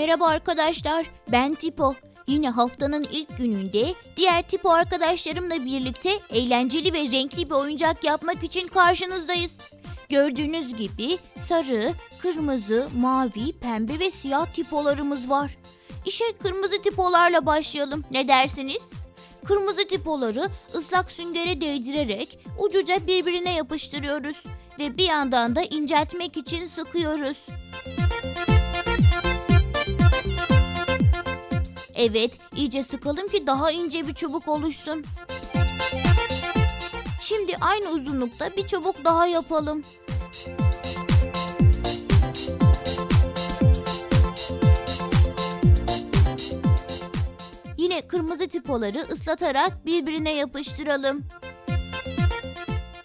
Merhaba arkadaşlar, ben Tipo. Yine haftanın ilk gününde diğer Tipo arkadaşlarımla birlikte eğlenceli ve renkli bir oyuncak yapmak için karşınızdayız. Gördüğünüz gibi sarı, kırmızı, mavi, pembe ve siyah tipolarımız var. İşe kırmızı tipolarla başlayalım. Ne dersiniz? Kırmızı tipoları ıslak süngere değdirerek ucuca birbirine yapıştırıyoruz ve bir yandan da inceltmek için sıkıyoruz. Evet, iyice sıkalım ki daha ince bir çubuk oluşsun. Şimdi aynı uzunlukta bir çubuk daha yapalım. Yine kırmızı tipoları ıslatarak birbirine yapıştıralım.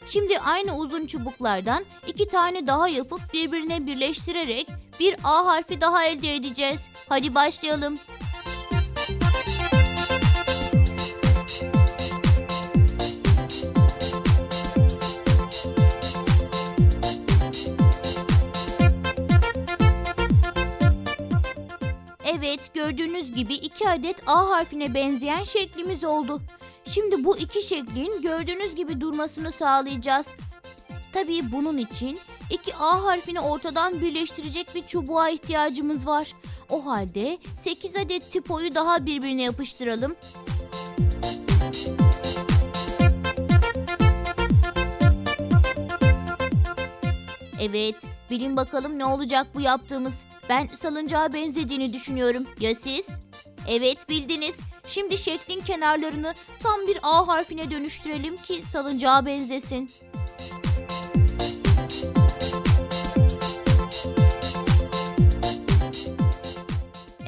Şimdi aynı uzun çubuklardan iki tane daha yapıp birbirine birleştirerek bir A harfi daha elde edeceğiz. Hadi başlayalım. Evet, gördüğünüz gibi iki adet A harfine benzeyen şeklimiz oldu. Şimdi bu iki şeklin gördüğünüz gibi durmasını sağlayacağız. Tabii bunun için iki A harfini ortadan birleştirecek bir çubuğa ihtiyacımız var. O halde 8 adet tipoyu daha birbirine yapıştıralım. Evet, bilin bakalım ne olacak bu yaptığımız. Ben salıncağa benzediğini düşünüyorum. Ya siz? Evet bildiniz. Şimdi şeklin kenarlarını tam bir A harfine dönüştürelim ki salıncağa benzesin.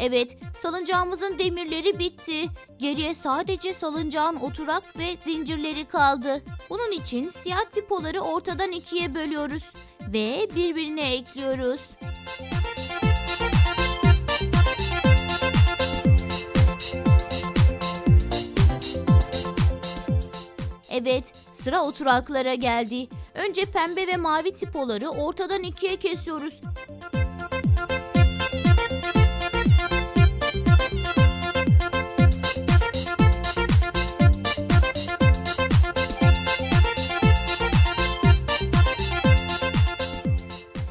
Evet, salıncağımızın demirleri bitti. Geriye sadece salıncağın oturak ve zincirleri kaldı. Bunun için siyah tipoları ortadan ikiye bölüyoruz ve birbirine ekliyoruz. Evet, sıra oturaklara geldi. Önce pembe ve mavi tipoları ortadan ikiye kesiyoruz.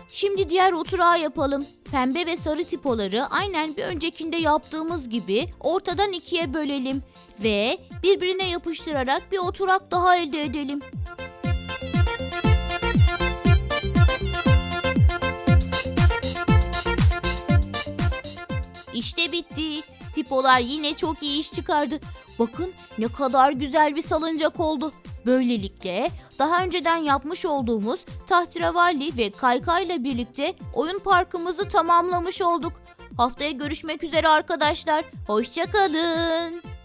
Şimdi diğer oturağı yapalım. Pembe ve sarı tipoları aynen bir öncekinde yaptığımız gibi ortadan ikiye bölelim ve birbirine yapıştırarak bir oturak daha elde edelim. İşte bitti. Tipolar yine çok iyi iş çıkardı. Bakın ne kadar güzel bir salıncak oldu. Böylelikle daha önceden yapmış olduğumuz tahterevalli ve kaykayla birlikte oyun parkımızı tamamlamış olduk. Haftaya görüşmek üzere arkadaşlar. Hoşçakalın.